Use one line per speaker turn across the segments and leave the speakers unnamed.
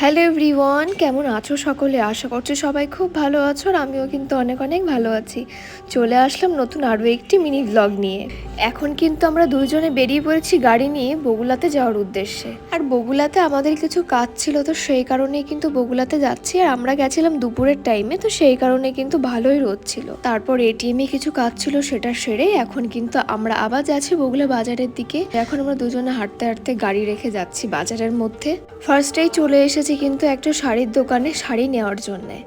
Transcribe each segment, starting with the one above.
Hello everyone কেমন আছো সকলে? আশা করছি সবাই খুব ভালো আছো আর আমিও কিন্তু অনেক অনেক ভালো আছি। চলে আসলাম নতুন আরও একটি মিনি ব্লগ নিয়ে। এখন কিন্তু আমরা দুইজনে বেরিয়ে পড়েছি গাড়ি নিয়ে বগুলাতে যাওয়ার উদ্দেশ্যে। আর বগুলাতে আমাদের কিছু কাজ ছিল তো সেই কারণেই কিন্তু বগুলাতে যাচ্ছি। আর আমরা গেছিলাম দুপুরের টাইমে তো সেই কারণে কিন্তু ভালোই রোদ ছিল। তারপর এটিএমে কিছু কাজ ছিল সেটা সেরে এখন কিন্তু আমরা আবার যাচ্ছি বগুলা বাজারের দিকে। এখন আমরা দুজনে হাঁটতে হাঁটতে গাড়ি রেখে যাচ্ছি বাজারের মধ্যে। ফার্স্টেই চলে এসেছি কিন্তু একটা শাড়ির দোকানে শাড়ি নেওয়ার জন্যে।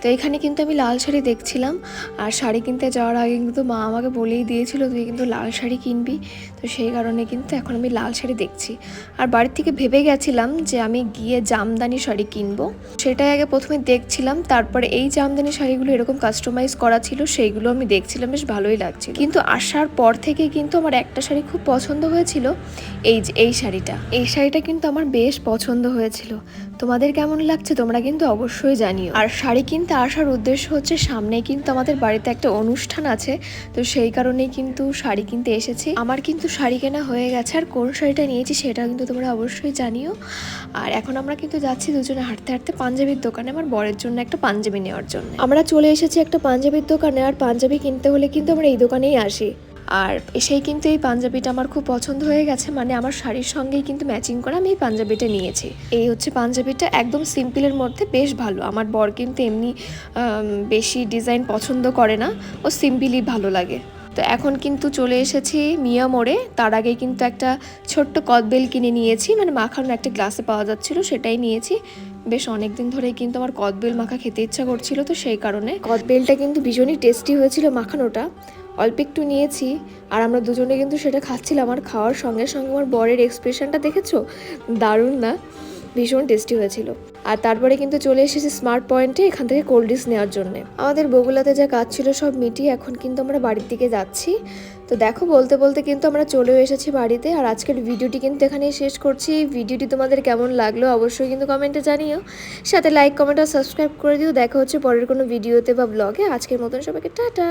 তো এখানে কিন্তু আমি লাল শাড়ি দেখছিলাম, আর শাড়ি কিনতে যাওয়ার আগে কিন্তু মা আমাকে বলেই দিয়েছিল, তুই কিন্তু লাল শাড়ি কিনবি। তো সেই কারণে কিন্তু এখন আমি লাল শাড়ি দেখছি। আর বাড়ির থেকে ভেবে গেছিলাম যে আমি গিয়ে জামদানি শাড়ি কিনবো। সেটাই আগে প্রথমে দেখছিলাম, তারপরে এই জামদানি শাড়িগুলো এরকম কাস্টমাইজ করা ছিল, সেইগুলো আমি দেখছিলাম, বেশ ভালোই লাগছিল। কিন্তু আসার পর থেকে কিন্তু আমার একটা শাড়ি খুব পছন্দ হয়েছিল, এই যে এই শাড়িটা। এই শাড়িটা কিন্তু আমার বেশ পছন্দ হয়েছিল। তোমাদের কেমন লাগছে তোমরা কিন্তু অবশ্যই জানিও। আর শাড়ি কিনতে আসার উদ্দেশ্য হচ্ছে সামনে কিন্তু আমাদের বাড়িতে একটা অনুষ্ঠান আছে, তো সেই কারণেই কিন্তু শাড়ি কিনতে এসেছি। আমার কিন্তু শাড়ি কেনা হয়ে গেছে, আর কোন শাড়িটা নিয়েছি সেটা কিন্তু তোমরা অবশ্যই জানিও। আর এখন আমরা কিন্তু যাচ্ছি দুজনে হাঁটতে হাঁটতে পাঞ্জাবির দোকানে, আমার বরের জন্য একটা পাঞ্জাবি নেওয়ার জন্য। আমরা চলে এসেছি একটা পাঞ্জাবির দোকানে, আর পাঞ্জাবি কিনতে হলে কিন্তু আমরা এই দোকানেই আসি। আর সেই কিন্তু এই পাঞ্জাবিটা আমার খুব পছন্দ হয়ে গেছে মানে আমার শাড়ির সঙ্গেই কিন্তু ম্যাচিং করে আমি এই পাঞ্জাবিটা নিয়েছি। এই হচ্ছে পাঞ্জাবিটা একদম সিম্পলের মধ্যে বেশ ভালো। আমার বর কিন্তু এমনি বেশি ডিজাইন পছন্দ করে না, ও সিম্পলই ভালো লাগে। তো এখন কিন্তু চলে এসেছি মিয়া মোড়ে। তার আগে কিন্তু একটা ছোট্ট কদবেল কিনে নিয়েছি মানে মাখানো একটা গ্লাসে পাওয়া যাচ্ছিল, সেটাই নিয়েছি। বেশ অনেক দিন ধরেই কিন্তু আমার কদবেল মাখা খেতে ইচ্ছা করছিল, তো সেই কারণে কদবেলটা কিন্তু ভীষণই টেস্টি হয়েছিল মাখানোটা। অল্প একটু নিয়েছি, আর আমরা দুজনে কিন্তু সেটা খাচ্ছিলাম। আর খাওয়ার সঙ্গে সঙ্গে আমার বরের এক্সপ্রেশনটা দেখেছ? দারুণ না? ভীষণ টেস্টি হয়েছিল। আর তারপরে কিন্তু চলে এসেছি স্মার্ট পয়েন্টে এখান থেকে কোল্ড ড্রিঙ্কস নেওয়ার জন্য। আমাদের বগুলাতে যা কাজ ছিল সব মিটিয়ে এখন কিন্তু আমরা বাড়ির দিকে যাচ্ছি। তো দেখো, বলতে বলতে কিন্তু আমরা চলেও এসেছি বাড়িতে। আর আজকের ভিডিওটি কিন্তু এখানেই শেষ করছি। ভিডিওটি তোমাদের কেমন লাগল অবশ্যই কিন্তু কমেন্টে জানিও। সাথে লাইক কমেন্ট আর সাবস্ক্রাইব করে দিও। দেখা হচ্ছে পরের কোনো ভিডিওতে বা ব্লগে আজকের মতন সবাইকে টাটা!